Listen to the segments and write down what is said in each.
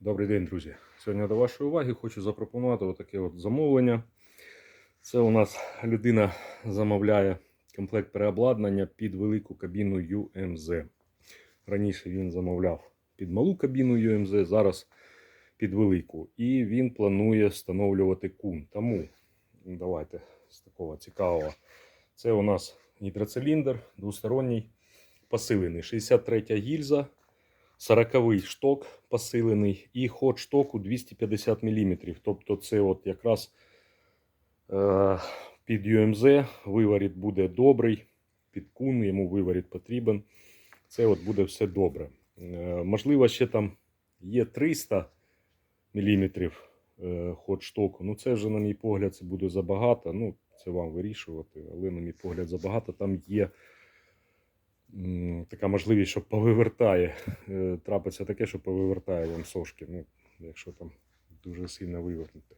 Добрий день, друзі. Сьогодні до вашої уваги хочу запропонувати отаке от замовлення. Це у нас людина замовляє комплект переобладнання під велику кабіну UMZ. Раніше він замовляв під малу кабіну UMZ, зараз під велику. І він планує встановлювати кун. Тому давайте з такого цікавого. Це у нас гідроциліндр двосторонній посилений. 63 гільза. 40 шток посилений і ход штоку 250 мм. Тобто це от якраз е, під UMZ виворіт буде добрий, під кун йому виворіт потрібен. Це от буде все добре. Е, можливо, ще там є 300 мм е, ход штоку. Ну це вже, на мій погляд, це буде забагато. Ну, це вам вирішувати, але, на мій погляд, забагато. Там є така можливість, що повивертає. Е, Трапиться таке, що повивертає вам сошки, ну, якщо там дуже сильно вивернути.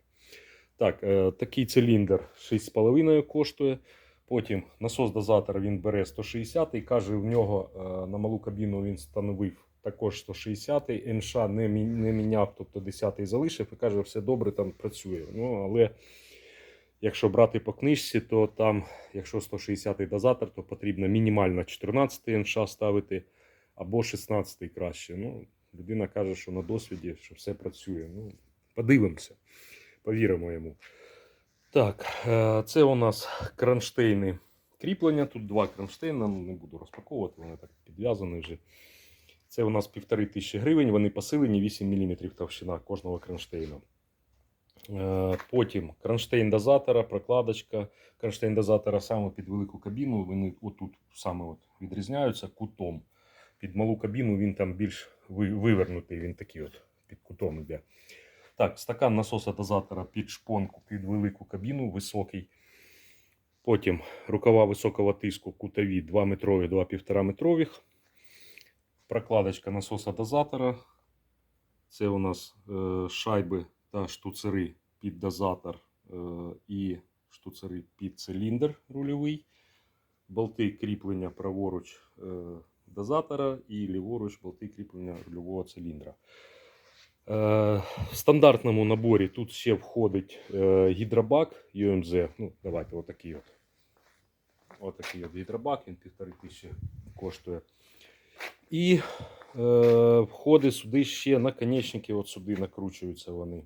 Так, е, такий циліндр 6,5 коштує. Потім насос дозатор він бере 160 і каже, в нього е, на малу кабіну він встановив також 160 НШ не міняв, тобто 10-й залишив і каже, все добре там працює. Ну, але якщо брати по книжці, то там, якщо 160-й дозатор, то потрібно мінімально 14 НШ ставити або 16-й краще. Ну, людина каже, що на досвіді що все працює. Ну, подивимося, повіримо йому. Так, е, це у нас кронштейни кріплення. Тут два кронштейни, не буду розпаковувати, вони так підв'язані вже. Це у нас півтори тисячі гривень, вони посилені 8 мм товщина кожного кронштейна. Е, Потім кронштейн дозатора, прокладочка. Кронштейн дозатора саме під велику кабіну. Вони отут саме от відрізняються кутом. Під малу кабіну він там більш вивернутий, він такий от під кутом йде. Так, стакан насоса дозатора під шпонку, під велику кабіну, високий. Потім рукава високого тиску кутові 2 метрові, 2,5 метрових. Прокладочка насоса дозатора. Це у нас е, шайби та штуцери під дозатор е, і штуцери під циліндр рульовий. Болти кріплення праворуч е, дозатора і ліворуч болти кріплення рульового циліндра. Е, В стандартному наборі тут ще входить гідробак UMZ. Ну, давайте, отакий от. Отакий от гідробак, він півтори тисячі коштує. І е, входить сюди ще наконечники, от сюди накручуються вони.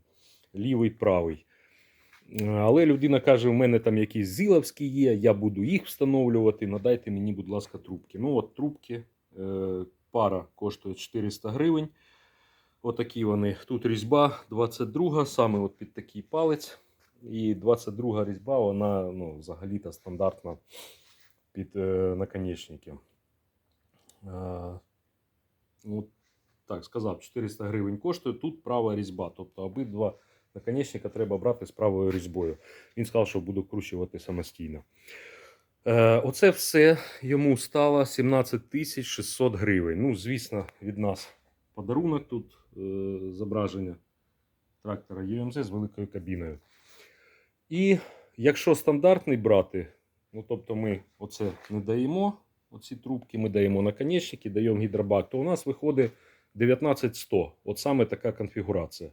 Лівий, правий. Е, Але людина каже: у мене там якісь зіловські є, я буду їх встановлювати. Надайте мені, будь ласка, трубки. Ну, от трубки, е, пара коштує 400 гривень. Отакі вони. Тут різьба 22, саме от під такий палець. І 22 різьба, вона ну, взагалі-то стандартна під е, наконечники. Е, ну, так, сказав, 400 гривень коштує. Тут права різьба. Тобто обидва наконечника треба брати з правою різьбою. Він сказав, що буду вкручувати самостійно. Е, оце все йому стало 17 тисяч 600 гривень. Ну, звісно, від нас подарунок тут е, зображення трактора UMZ з великою кабіною. І якщо стандартний брати, ну тобто ми оце не даємо, оці трубки ми даємо наконечники, даємо гідробак, то у нас виходить 19100. От саме така конфігурація.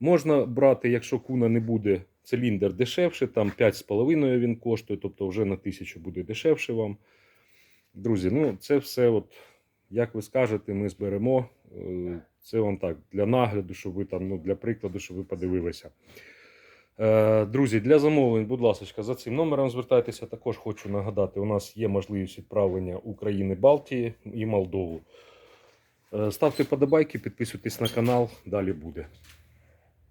Можна брати, якщо куна не буде циліндр дешевше, там 5,5 він коштує, тобто вже на 1000 буде дешевше вам. Друзі, ну це все, от, як ви скажете, ми зберемо. Е, Це вам так для нагляду, щоб ви там, ну, для прикладу, щоб ви подивилися. Е, Друзі, для замовлень, будь ласка, за цим номером звертайтеся. Також хочу нагадати, у нас є можливість відправлення України, Балтії і Молдову. Е, Ставте подобайки, підписуйтесь на канал, далі буде.